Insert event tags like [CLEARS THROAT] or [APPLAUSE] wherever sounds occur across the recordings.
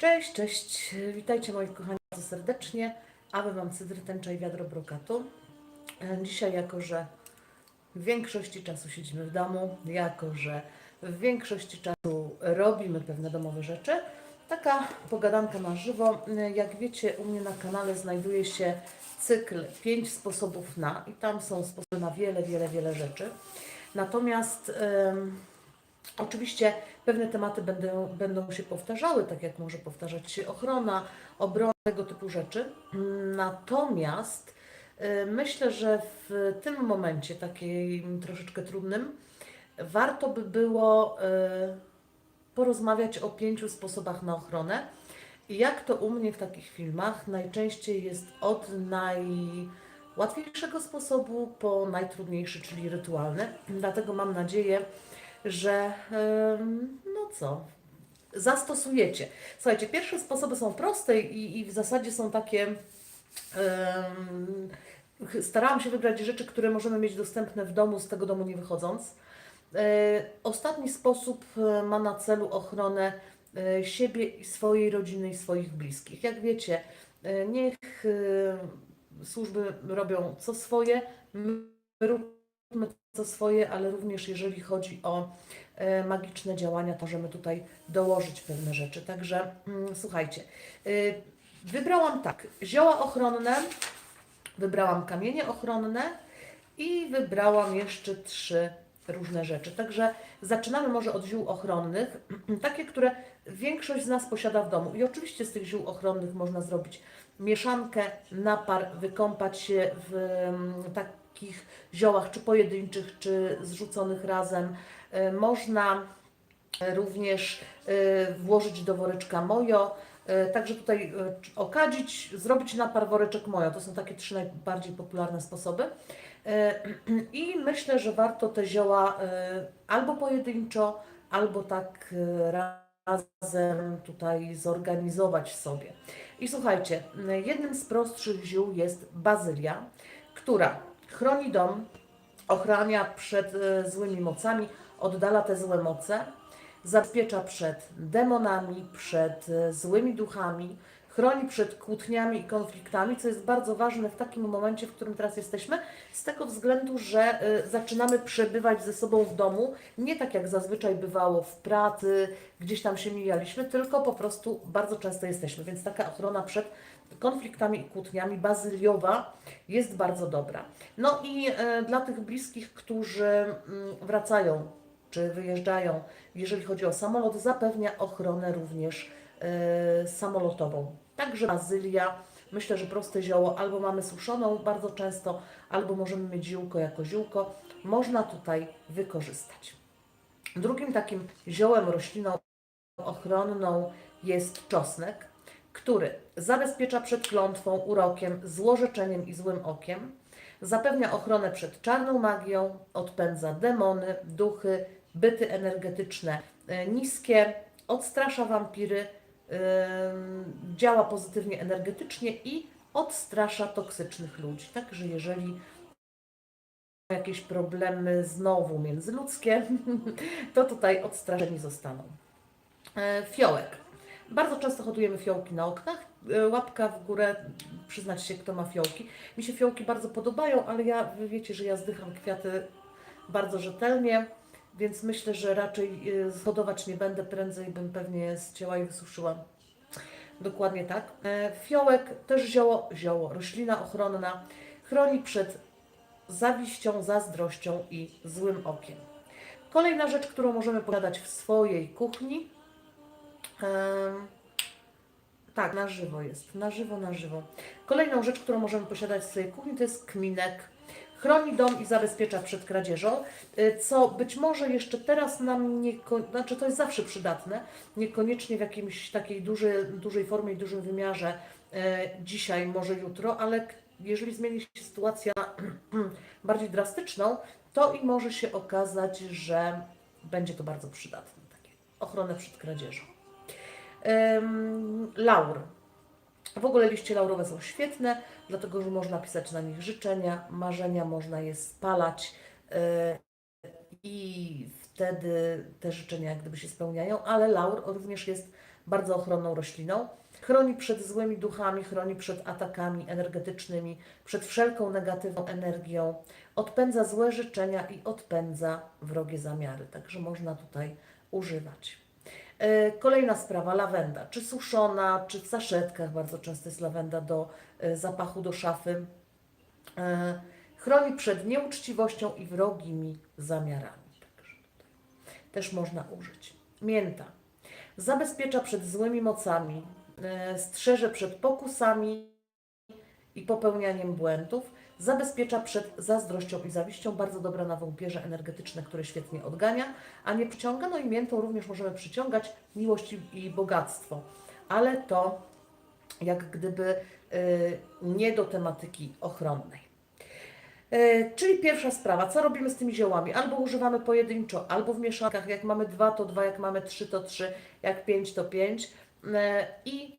Cześć, cześć. Witajcie moi kochani bardzo serdecznie. A wy mam cydr, tęcza i wiadro brokatu. E, Dzisiaj jako, że w większości czasu siedzimy w domu, jako, że w większości czasu robimy pewne domowe rzeczy, taka pogadanka na żywo. E, Jak wiecie, u mnie na kanale znajduje się cykl 5 sposobów na i tam są sposoby na wiele, wiele, wiele rzeczy. Natomiast em, Oczywiście pewne tematy będą, będą się powtarzały, tak jak może powtarzać się ochrona, obrona, tego typu rzeczy. Natomiast y, myślę, że w tym momencie, takim troszeczkę trudnym, warto by było y, porozmawiać o pięciu sposobach na ochronę. Jak to u mnie w takich filmach najczęściej jest od najłatwiejszego sposobu po najtrudniejszy, czyli rytualny. Dlatego mam nadzieję, że em, no co, zastosujecie. Słuchajcie, pierwsze sposoby są proste i, i w zasadzie są takie. starałam się wybrać rzeczy, które możemy mieć dostępne w domu, z tego domu nie wychodząc. E, Ostatni sposób e, ma na celu ochronę e, siebie swojej rodziny i swoich bliskich. Jak wiecie, niech służby robią co swoje, my róbmy co swoje, ale również jeżeli chodzi o e, magiczne działania, to możemy tutaj dołożyć pewne rzeczy. Także mm, słuchajcie, y, wybrałam tak, zioła ochronne, wybrałam kamienie ochronne i wybrałam jeszcze trzy różne rzeczy. Także zaczynamy może od ziół ochronnych, [CLEARS THROAT] takie, które większość z nas posiada w domu. I oczywiście z tych ziół ochronnych można zrobić mieszankę, napar, wykąpać się w mm, takich ziołach, czy pojedynczych, czy zrzuconych razem. E, Można również e, włożyć do woreczka mojo. E, Także tutaj e, okadzić, zrobić napar woreczek mojo. To są takie trzy najbardziej popularne sposoby. E, [CLEARS THROAT] I myślę, że warto te zioła e, albo pojedynczo, albo tak e, razem tutaj zorganizować sobie. I słuchajcie, jednym z prostszych ziół jest bazylia, która chroni dom, ochrania przed e, złymi mocami, oddala te złe moce, zabezpiecza przed demonami, przed e, złymi duchami, chroni przed kłótniami i konfliktami, co jest bardzo ważne w takim momencie, w którym teraz jesteśmy, z tego względu, że y, zaczynamy przebywać ze sobą w domu, nie tak jak zazwyczaj bywało w pracy, gdzieś tam się mijaliśmy, tylko po prostu bardzo często jesteśmy, więc taka ochrona przed konfliktami i kłótniami bazyliowa jest bardzo dobra. No i y, dla tych bliskich, którzy mm, wracają czy wyjeżdżają, jeżeli chodzi o samolot, zapewnia ochronę również e, samolotową. Także bazylia, myślę, że proste zioło, albo mamy suszoną bardzo często, albo możemy mieć ziółko jako ziółko, można tutaj wykorzystać. Drugim takim ziołem, rośliną ochronną jest czosnek, który zabezpiecza przed klątwą, urokiem, złorzeczeniem i złym okiem, zapewnia ochronę przed czarną magią, odpędza demony, duchy, byty energetyczne e, niskie, odstrasza wampiry, ym, działa pozytywnie energetycznie i odstrasza toksycznych ludzi. Także jeżeli jakieś problemy znowu międzyludzkie, [LAUGHS] to tutaj odstraszeni zostaną. E, Fiołek. Bardzo często hodujemy fiołki na oknach. E, Łapka w górę, przyznać się, kto ma fiołki. Mi się fiołki bardzo podobają, ale ja, wy wiecie, że ja zdycham kwiaty bardzo rzetelnie, więc myślę, że raczej e, hodować nie będę, prędzej bym pewnie zcięła i wysuszyła. Dokładnie tak. E, Fiołek, też zioło, zioło, roślina ochronna, chroni przed zawiścią, zazdrością i złym okiem. Kolejna rzecz, którą możemy posiadać w swojej kuchni. Tak, na żywo jest. Na żywo, na żywo. Kolejną rzecz, którą możemy posiadać w swojej kuchni, to jest kminek. Chroni dom i zabezpiecza przed kradzieżą, y, co być może jeszcze teraz nam nie, znaczy to jest zawsze przydatne, niekoniecznie w jakiejś takiej dużej, dużej formie i dużym wymiarze e, dzisiaj, może jutro, ale jeżeli zmieni się sytuacja [CLEARS THROAT] bardziej drastyczną, to i może się okazać, że będzie to bardzo przydatne. Takie ochronę przed kradzieżą. Laur. W ogóle liście laurowe są świetne, dlatego że można pisać na nich życzenia, marzenia, można je spalać e, i wtedy te życzenia jak gdyby się spełniają, ale laur również jest bardzo ochronną rośliną. Chroni przed złymi duchami, chroni przed atakami energetycznymi, przed wszelką negatywną energią, odpędza złe życzenia i odpędza wrogie zamiary, także można tutaj używać. E, Kolejna sprawa, lawenda. Czy suszona, czy w saszetkach, bardzo często jest lawenda do e, zapachu do szafy. E, Chroni przed nieuczciwością i wrogimi zamiarami. Także też można użyć. Mięta. Zabezpiecza przed złymi mocami, strzeże przed pokusami i popełnianiem błędów, zabezpiecza przed zazdrością i zawiścią, bardzo dobra na wąpierze energetyczne, które świetnie odgania, a nie przyciąga, no i miętą również możemy przyciągać miłość i- bogactwo, ale to jak gdyby y, nie do tematyki ochronnej. E, Czyli pierwsza sprawa, co robimy z tymi ziołami? Albo używamy pojedynczo, albo w mieszankach. Jak mamy dwa, to dwa, jak mamy trzy, to trzy, jak pięć, to pięć. E, I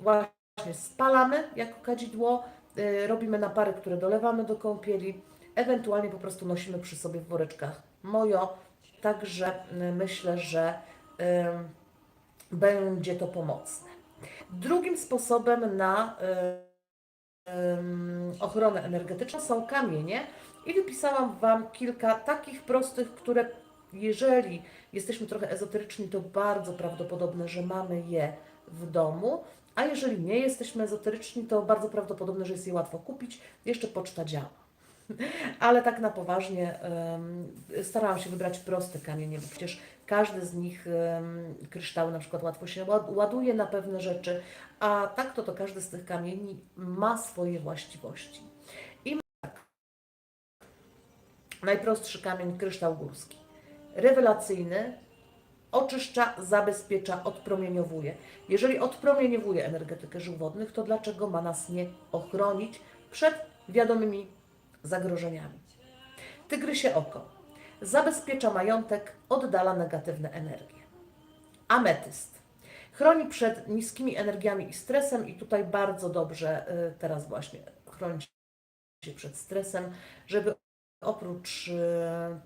właśnie spalamy jako kadzidło, e, robimy napary, które dolewamy do kąpieli, ewentualnie po prostu nosimy przy sobie w woreczkach mojo. Także e, myślę, że em, będzie to pomocne. Drugim sposobem na ochronę energetyczną są kamienie i wypisałam Wam kilka takich prostych, które jeżeli jesteśmy trochę ezoteryczni, to bardzo prawdopodobne, że mamy je w domu, a jeżeli nie jesteśmy ezoteryczni, to bardzo prawdopodobne, że jest je łatwo kupić. Jeszcze poczta działa. [LAUGHS] Ale tak na poważnie em, starałam się wybrać proste kamienie, bo przecież każdy z nich, em, kryształy na przykład łatwo się ład- ładuje na pewne rzeczy, a tak to to każdy z tych kamieni ma swoje właściwości. I tak. Najprostszy kamień kryształ górski. Rewelacyjny, oczyszcza, zabezpiecza, odpromieniowuje. Jeżeli odpromieniowuje energetykę żył wodnych, to dlaczego ma nas nie ochronić przed wiadomymi zagrożeniami? Tygrysie oko. Zabezpiecza majątek, oddala negatywne energie. Ametyst. Chroni przed niskimi energiami i stresem i tutaj bardzo dobrze y, teraz właśnie chronić się przed stresem, żeby oprócz y,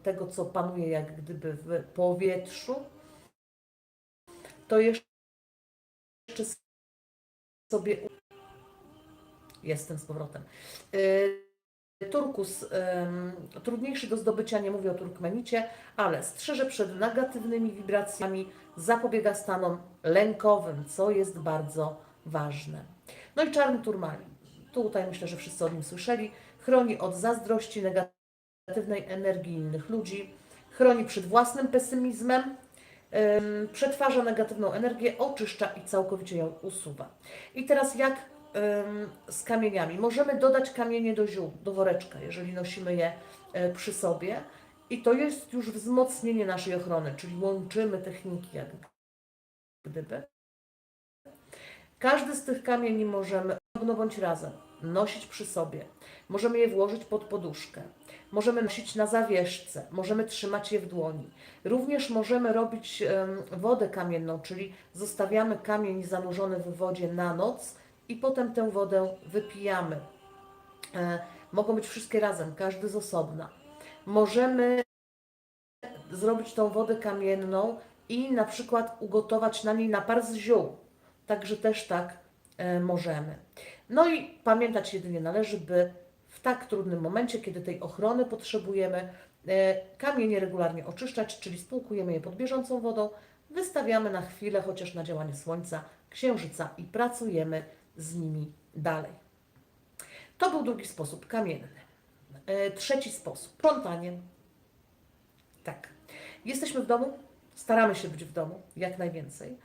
tego, co panuje jak gdyby w powietrzu, to jeszcze sobie jestem z powrotem. Y, Turkus trudniejszy do zdobycia, nie mówię o turkmenicie, ale strzeże przed negatywnymi wibracjami, zapobiega stanom lękowym, co jest bardzo ważne. No i czarny turmalin. Tutaj myślę, że wszyscy o nim słyszeli. Chroni od zazdrości, negatywnej energii innych ludzi, chroni przed własnym pesymizmem, ym, przetwarza negatywną energię, oczyszcza i całkowicie ją usuwa. I teraz jak z kamieniami? Możemy dodać kamienie do ziół, do woreczka, jeżeli nosimy je e, przy sobie. I to jest już wzmocnienie naszej ochrony, czyli łączymy techniki jak gdyby. Każdy z tych kamieni możemy bądź razem nosić przy sobie. Możemy je włożyć pod poduszkę. Możemy nosić na zawieszce, możemy trzymać je w dłoni. Również możemy robić wodę kamienną, czyli zostawiamy kamień zanurzony w wodzie na noc i potem tę wodę wypijamy. E, mogą być wszystkie razem, każdy z osobna. Możemy zrobić tą wodę kamienną i na przykład ugotować na niej napar z ziół. Także też tak możemy. No i pamiętać jedynie należy, by w tak trudnym momencie, kiedy tej ochrony potrzebujemy, e, kamienie regularnie oczyszczać, czyli spłukujemy je pod bieżącą wodą, wystawiamy na chwilę, chociaż na działanie słońca, księżyca i pracujemy z nimi dalej. To był drugi sposób, kamienny. E, Trzeci sposób, sprzątanie. Tak. Jesteśmy w domu, staramy się być w domu jak najwięcej.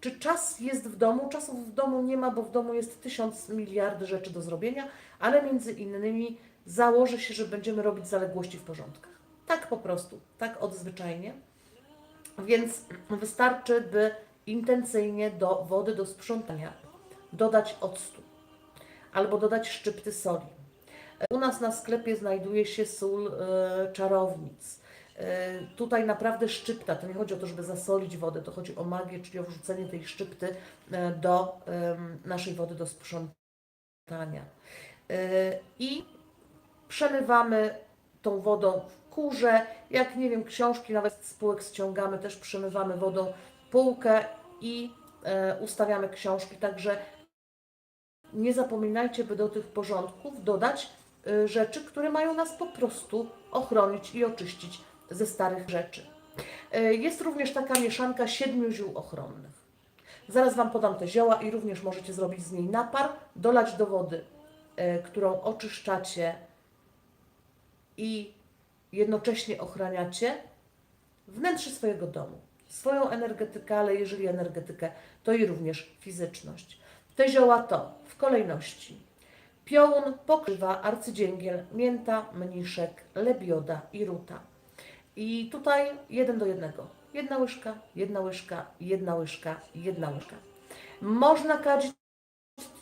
Czy czas jest w domu? Czasów w domu nie ma, bo w domu jest tysiąc miliardy rzeczy do zrobienia, ale między innymi założy się, że będziemy robić zaległości w porządkach. Tak po prostu, tak odzwyczajnie. Więc wystarczy, by intencyjnie do wody do sprzątania dodać octu albo dodać szczypty soli. U nas na sklepie znajduje się sól e, czarownic. E, tutaj naprawdę szczypta, to nie chodzi o to, żeby zasolić wodę, to chodzi o magię, czyli o wrzucenie tej szczypty e, do naszej wody do sprzątania. E, I przelewamy tą wodą w kurze, jak nie wiem, książki nawet z półek ściągamy, też przemywamy wodą półkę i ustawiamy książki. Także nie zapominajcie, by do tych porządków dodać rzeczy, które mają nas po prostu ochronić i oczyścić ze starych rzeczy. Y, Jest również taka mieszanka siedmiu ziół ochronnych. Zaraz Wam podam te zioła i również możecie zrobić z niej napar, dolać do wody, y, którą oczyszczacie i jednocześnie ochraniacie wnętrze swojego domu. Swoją energetykę, ale jeżeli energetykę, to i również fizyczność. Te zioła to w kolejności piołun, pokrzywa, arcydzięgiel, mięta, mniszek, lebioda i ruta. I tutaj jeden do jednego. Jedna łyżka, jedna łyżka, jedna łyżka, jedna łyżka. Można kadzić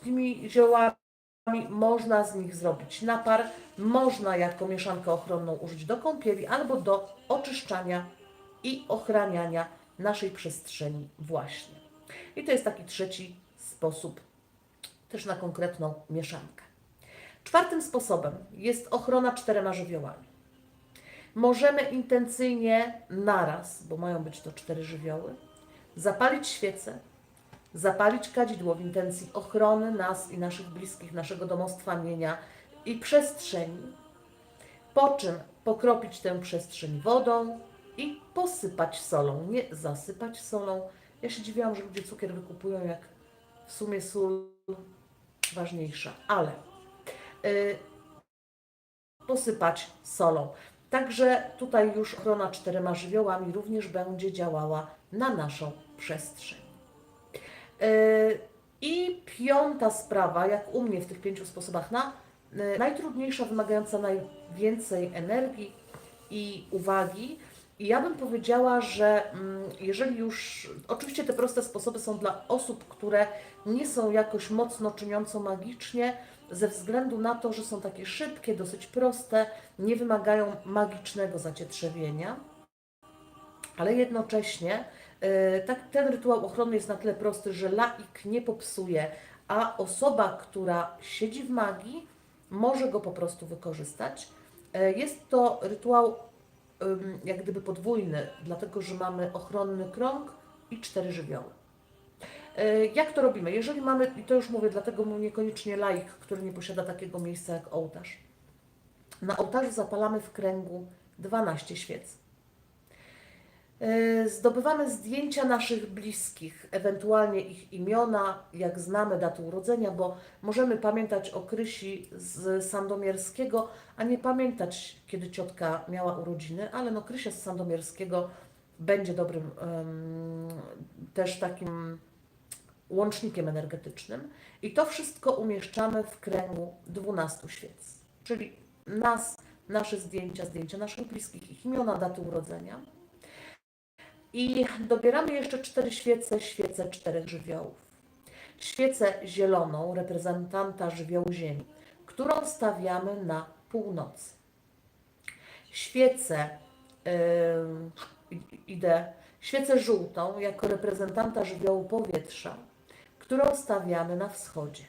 tymi ziołami, można z nich zrobić napar, można jako mieszankę ochronną użyć do kąpieli albo do oczyszczania i ochraniania naszej przestrzeni właśnie. I to jest taki trzeci sposób też na konkretną mieszankę. Czwartym sposobem jest ochrona czterema żywiołami. Możemy intencyjnie naraz, bo mają być to cztery żywioły, zapalić świecę, zapalić kadzidło w intencji ochrony nas i naszych bliskich, naszego domostwa, mienia i przestrzeni, po czym pokropić tę przestrzeń wodą i posypać solą, nie zasypać solą. Ja się dziwiłam, że ludzie cukier wykupują, jak w sumie sól ważniejsza, ale y, posypać solą. Także tutaj już ochrona czterema żywiołami również będzie działała na naszą przestrzeń. Y, I piąta sprawa, jak u mnie w tych pięciu sposobach na, y, najtrudniejsza, wymagająca najwięcej energii i uwagi. I ja bym powiedziała, że mm, jeżeli już, oczywiście te proste sposoby są dla osób, które nie są jakoś mocno czyniąco magicznie, ze względu na to, że są takie szybkie, dosyć proste, nie wymagają magicznego zacietrzewienia, ale jednocześnie e, tak, ten rytuał ochronny jest na tyle prosty, że laik nie popsuje, a osoba, która siedzi w magii, może go po prostu wykorzystać. E, Jest to rytuał jak gdyby podwójny, dlatego że mamy ochronny krąg i cztery żywioły. E, Jak to robimy? Jeżeli mamy, i to już mówię, dlatego mu niekoniecznie laik, który nie posiada takiego miejsca jak ołtarz. Na ołtarzu zapalamy w kręgu 12 świec. E, Zdobywamy zdjęcia naszych bliskich, ewentualnie ich imiona, jak znamy datę urodzenia, bo możemy pamiętać o Krysi z Sandomierskiego, a nie pamiętać, kiedy ciotka miała urodziny, ale no Krysia z Sandomierskiego będzie dobrym em, też takim łącznikiem energetycznym i to wszystko umieszczamy w kręgu 12 świec. Czyli nas, nasze zdjęcia, zdjęcia naszych bliskich, ich imiona, daty urodzenia. I dobieramy jeszcze cztery świece, świece czterech żywiołów. Świecę zieloną, reprezentanta żywiołu Ziemi, którą stawiamy na północy. Świecę, yy, idę, świecę żółtą jako reprezentanta żywiołu powietrza, którą stawiamy na wschodzie.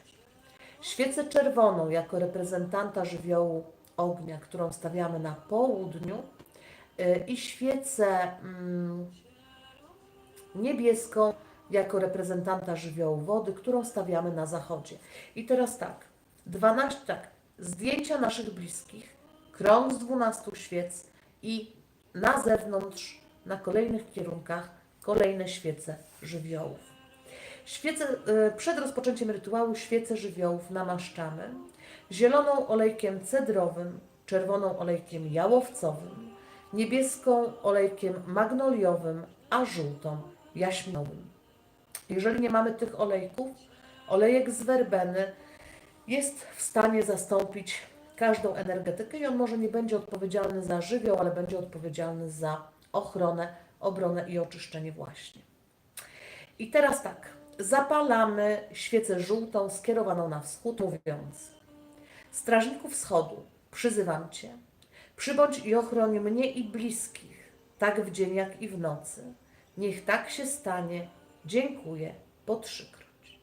Świecę czerwoną jako reprezentanta żywiołu ognia, którą stawiamy na południu yy, i świecę mm, niebieską jako reprezentanta żywiołu wody, którą stawiamy na zachodzie. I teraz tak, 12, tak, zdjęcia naszych bliskich, krąg z 12 świec i na zewnątrz, na kolejnych kierunkach, kolejne świece żywiołów. Świece, y, przed rozpoczęciem rytuału świece żywiołów namaszczamy zieloną olejkiem cedrowym, czerwoną olejkiem jałowcowym, niebieską olejkiem magnoliowym, a żółtą jaśminowym. Jeżeli nie mamy tych olejków, olejek z werbeny jest w stanie zastąpić każdą energetykę i on może nie będzie odpowiedzialny za żywioł, ale będzie odpowiedzialny za ochronę, obronę i oczyszczenie właśnie. I teraz tak, zapalamy świecę żółtą skierowaną na wschód, mówiąc Strażników wschodu, przyzywam Cię, przybądź i ochroń mnie i bliskich, tak w dzień jak i w nocy. Niech tak się stanie. Dziękuję po trzykroć.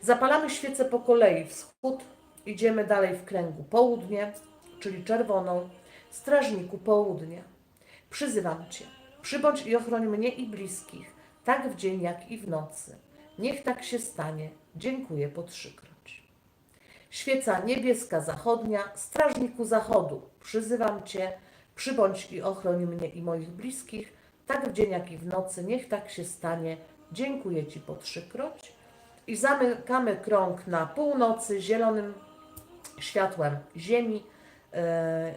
Zapalamy świecę po kolei. Wschód, idziemy dalej w kręgu południe, czyli czerwoną. Strażniku południa, przyzywam Cię, przybądź i ochroń mnie i bliskich, tak w dzień jak i w nocy. Niech tak się stanie. Dziękuję po trzykroć. Świeca niebieska zachodnia, strażniku zachodu, przyzywam Cię, przybądź i ochroń mnie i moich bliskich, tak w dzień jak i w nocy, niech tak się stanie. Dziękuję Ci po trzykroć. I zamykamy krąg na północy zielonym światłem ziemi. E,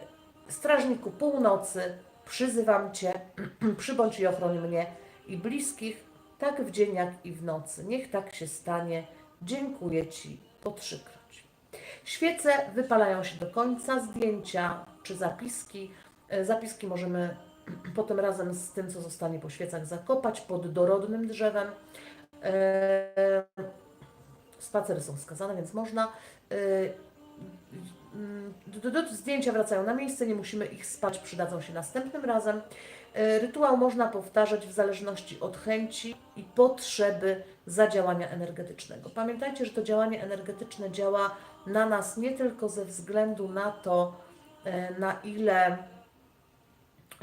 Strażniku północy, przyzywam Cię, [CLEARS THROAT] przybądź i ochroń mnie i bliskich, tak w dzień jak i w nocy. Niech tak się stanie. Dziękuję Ci po trzykroć. Świece wypalają się do końca, zdjęcia czy zapiski. E, Zapiski możemy [CLEARS THROAT] potem razem z tym, co zostanie po świecach, zakopać pod dorodnym drzewem. E, Spacery są wskazane, więc można. E, mm, Zdjęcia wracają na miejsce, nie musimy ich spać, przydadzą się następnym razem. E, Rytuał można powtarzać w zależności od chęci i potrzeby zadziałania energetycznego. Pamiętajcie, że to działanie energetyczne działa na nas nie tylko ze względu na to, e, na ile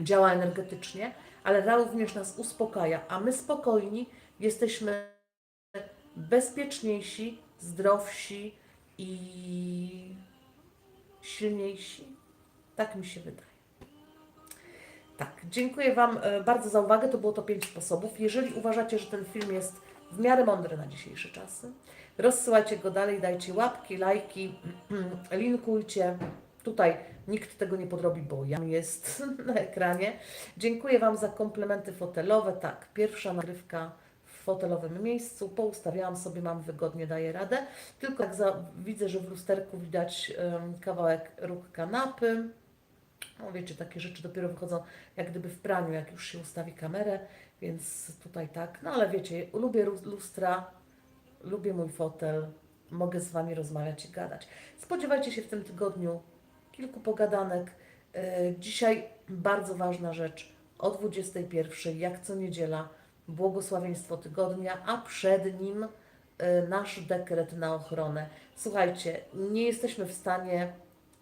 działa energetycznie, ale również nas uspokaja, a my spokojni jesteśmy bezpieczniejsi, zdrowsi i silniejsi. Tak mi się wydaje. Tak, dziękuję Wam e, bardzo za uwagę. To było to pięć sposobów. Jeżeli uważacie, że ten film jest w miarę mądry na dzisiejsze czasy, rozsyłajcie go dalej, dajcie łapki, lajki, [CLEARS THROAT] linkujcie. Tutaj nikt tego nie podrobi, bo ja jest [LAUGHS] na ekranie. Dziękuję Wam za komplementy fotelowe. Tak, pierwsza nagrywka w fotelowym miejscu. Poustawiałam sobie, mam wygodnie, daję radę. Tylko jak za, widzę, że w lusterku widać em, kawałek róg kanapy. No wiecie, takie rzeczy dopiero wychodzą jak gdyby w praniu, jak już się ustawi kamerę, więc tutaj tak. No ale wiecie, lubię lu- lustra, lubię mój fotel, mogę z Wami rozmawiać i gadać. Spodziewajcie się w tym tygodniu kilku pogadanek. E, Dzisiaj bardzo ważna rzecz. O 21, jak co niedziela, błogosławieństwo tygodnia, a przed nim e, nasz dekret na ochronę. Słuchajcie, nie jesteśmy w stanie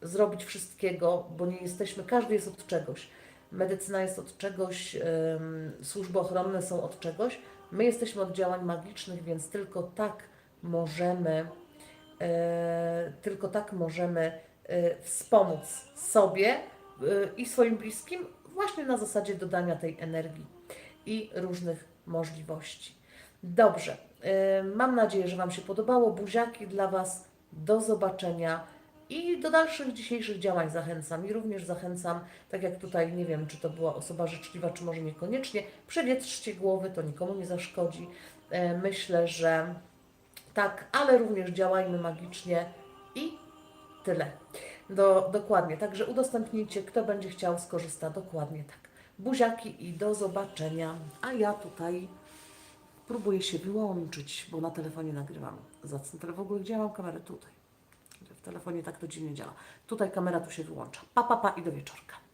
zrobić wszystkiego, bo nie jesteśmy, każdy jest od czegoś. Medycyna jest od czegoś, służby ochronne są od czegoś. My jesteśmy od działań magicznych, więc tylko tak możemy, e, tylko tak możemy e, wspomóc sobie e, i swoim bliskim właśnie na zasadzie dodania tej energii i różnych możliwości. Dobrze, mam nadzieję, że Wam się podobało. Buziaki dla Was. Do zobaczenia. I do dalszych dzisiejszych działań zachęcam. I również zachęcam, tak jak tutaj, nie wiem, czy to była osoba życzliwa, czy może niekoniecznie, przewietrzcie głowy, to nikomu nie zaszkodzi. E, Myślę, że tak, ale również działajmy magicznie i tyle. Do, dokładnie, także udostępnijcie, kto będzie chciał, skorzysta dokładnie tak. Buziaki i do zobaczenia. A ja tutaj próbuję się wyłączyć, bo na telefonie nagrywam. Telefon, w ogóle gdzie mam kamerę? Tutaj. W telefonie tak to dziwnie działa. Tutaj kamera tu się wyłącza. Pa, pa, pa i do wieczorka.